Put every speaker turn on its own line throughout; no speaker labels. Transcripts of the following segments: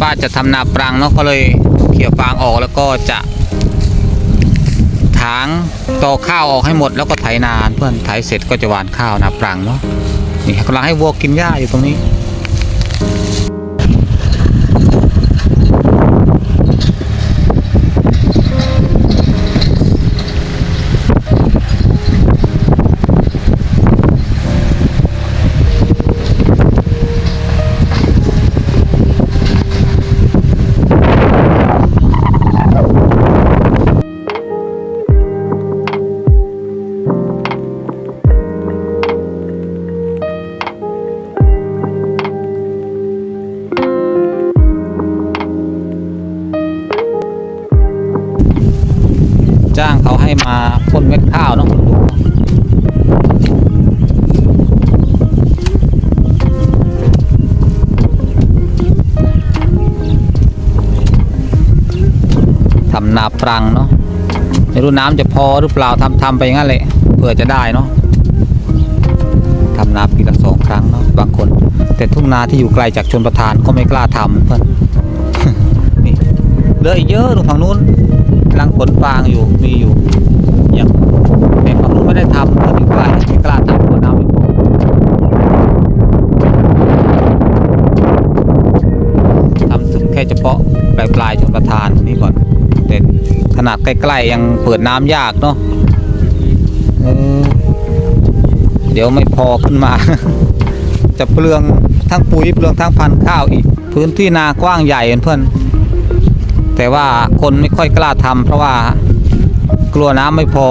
ป้าจะทำนาปรังเนาะก็เลยเขี่ยฟางออกแล้วก็จะถางตอข้าวออกให้หมดแล้วก็ไถนาเพื่อนไถเสร็จก็จะหว่านข้าวนาปรังเนาะนี่กำลังให้วัวกินหญ้าอยู่ตรงนี้ จ้างเขาให้มาพ่นเม็ดข้าวเนาะทำนาปรังเนาะไม่รู้น้ำจะพอหรือเปล่าทำทำไปงั้นแหละเพื่อจะได้เนาะทำนาปีละสองครั้งเนาะบางคน แต่ทุ่งนาที่อยู่ไกลจากชนประทานก็ไม่กล้าทำเพื่อนนี่เหลืออีกเยอะตรงฝั่งนู้นำลังขนฟางอยู่มีอยู่ยังแต่ฝั่งนู้นไม่ได้ทำเพื่อนอยู่ไกลไม่กล้าทำเพราะน้ำไม่ทำถึงแค่เฉพาะปลายปลายชนประทานนี่ก่อนแต่ขนาดใกล้ๆยังเปิดน้ำยากเนาะเดี๋ยวไม่พอขึ้นมา จะเปลืองทั้งปุ๋ยเปลืองทั้งพันธุ์ข้าวอีก พื้นที่นากว้างใหญ่เพื่อน แต่ว่าคนไม่ค่อยกล้าทำเพราะว่ากลัวน้ำไม่พอ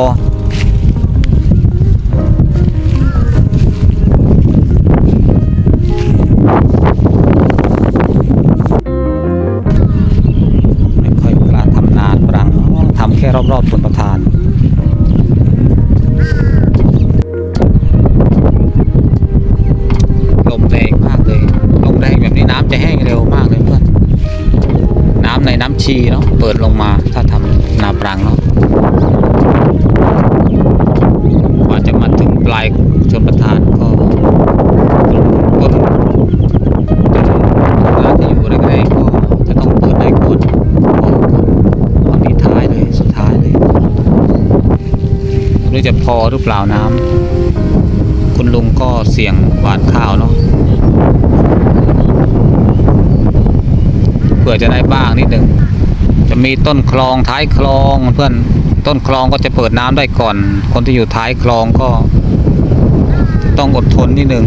ไม่ค่อยกล้าทำนานปรังทำแค่รอบๆชน ชีเนาะเปิดลงมาถ้าทำนาปรังเนาะกว่าจะมาถึงปลายชนประทานก็ต้นร้านที่อยู่แรกๆก็จะต้องเปิดได้ก่อนตอนนี้ท้ายเลยสุดท้ายเลยไม่รู้จะพอหรือเปล่าน้ำคุณลุงก็เสี่ยงหวานข้าวเนาะเพื่อจะได้บ้างนิดหนึ่ง มีต้นคลองท้ายคลองเพื่อนต้นคลองก็จะเปิดน้ำได้ก่อน คนที่อยู่ท้ายคลองก็ ต้องอดทนนิดนึง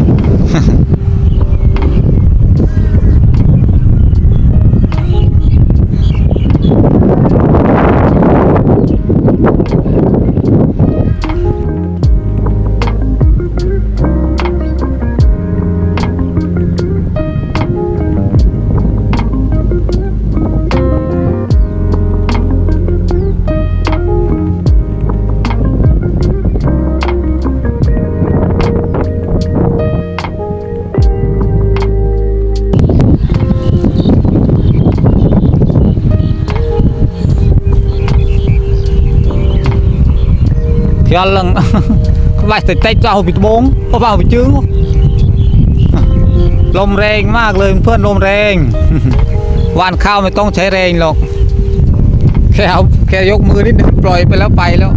Cho lần Vài tới tay cho bị bốn Có vào bị chướng ลมแรงมากเลยเพื่อนลมแรงวานข้าวไม่ต้องใช้แรงหรอก แค่เอาแค่ยกมือนิดนึงปล่อยไปแล้วไปแล้ว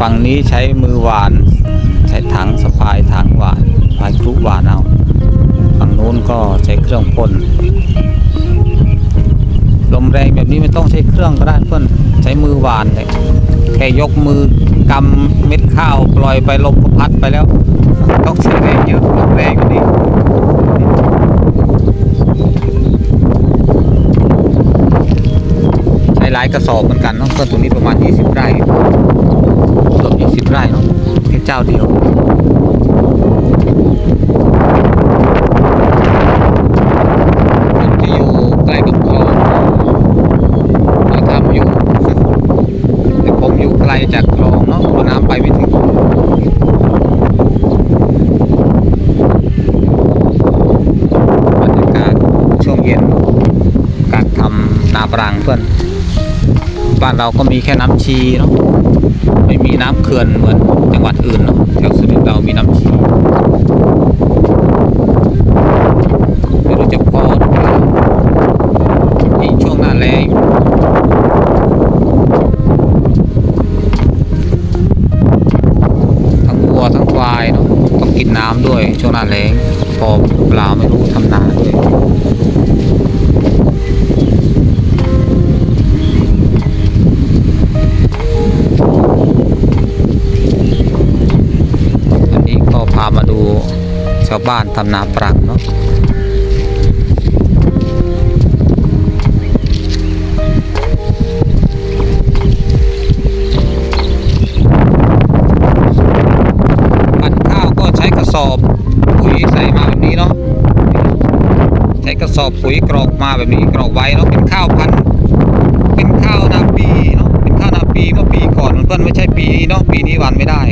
ฝั่งนี้ใช้มือหวาน ใช้ถังสะพายถังหวานพายครุหวานเอา ก็ใช้เครื่องพ่นลมแรงแบบนี้ไม่ต้องใช้เครื่องก็ได้เพื่อนใช้มือหวานเลยแค่ยกมือกำเม็ดข้าวปล่อยไปลมก็พัดไปแล้ว ต้องใช้แรงเยอะลมแรงกว่านี้ใช้หลายกระสอบเหมือนกันเนาะเพื่อนตรงนี้ประมาณ 20 ไร่เกือบ20 ไร่เนาะแค่เจ้าเดียว คนที่อยู่ใกล้กับคลองก็ทำอยู่ แต่ผมอยู่ไกลจากคลองเนาะเพราะน้ำไปไม่ถึงบรรยากาศช่วงเย็น การทำนาปรังเพื่อน ไป บ้านเราก็มีแค่น้ำชีเนาะไม่มีน้ำเขื่อนเหมือนจังหวัดอื่นเนาะแถวสุรินทร์เรามีน้ำชีไม่รู้จะพอหรือเปล่ายิ่ช่วงหน้าแล้งทั้งวัวทั้งควายเนาะต้องกินน้ำด้วยช่วงหน้าแล้งพอเปล่าไม่รู้ทำนาด้วย ชาวบ้านทำนาปรังเนาะปั่นข้าวก็ใช้กระสอบปุ๋ยใส่มาแบบนี้เนาะใช้กระสอบปุ๋ยกรอกมาแบบนี้กรอกไว้เนาะเป็นข้าวพันเป็นข้าวนาปีเนาะเป็นข้าวนาปีเมื่อปีก่อนมันเพื่อนไม่ใช่ปีนี้เนาะปีนี้หวันไม่ได้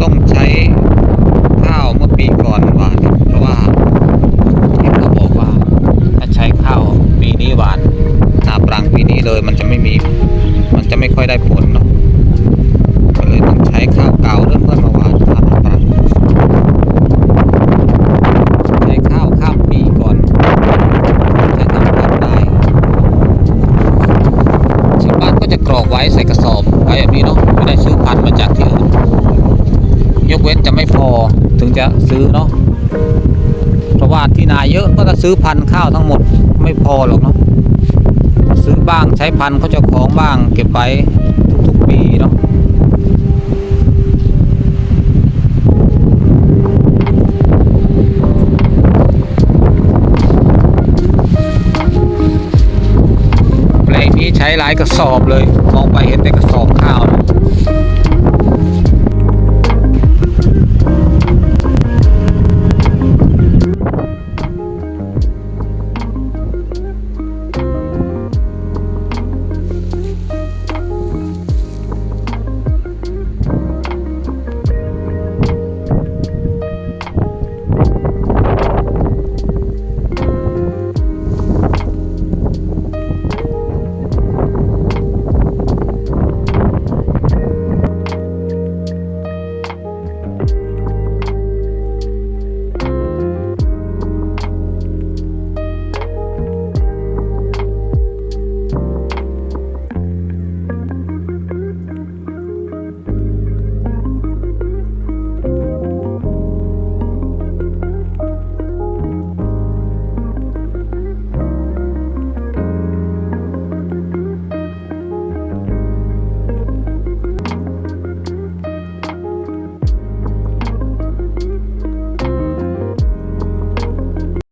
ต้องใช้ข้าวเมื่อปี ก่อนหวาน เพราะว่าเห็นเขาบอกว่า ถ้าใช้ข้าวปีนี้หวานนาปรังปีนี้เลยมันจะไม่มี มันจะไม่ค่อยได้ผลเนาะก็เลยต้องใช้ข้าวเก่าเริ่มเพื่อนมาหวานข้าวนาปรังใช้ข้าวข้ามปีก่อนจะทำพันธุ์ได้ชาวบ้านก็จะกรอกไว้ใส่กระสอบไว้แบบนี้เนาะไม่ได้ซื้อพันธุ์มาจากที่อื่นยกเว้นจะไม่พอ ถึงจะซื้อเนาะเพราะว่าที่นาเยอะก็จะซื้อพันธุ์ข้าวทั้งหมดไม่พอหรอกเนาะซื้อบ้างใช้พันธุ์เขาจ้าของบ้าง เก็บไว้ทุกๆปีเนาะแปลงนี้ใช้หลายกระสอบเลย มองไปเห็นแต่กระสอบข้าวนะ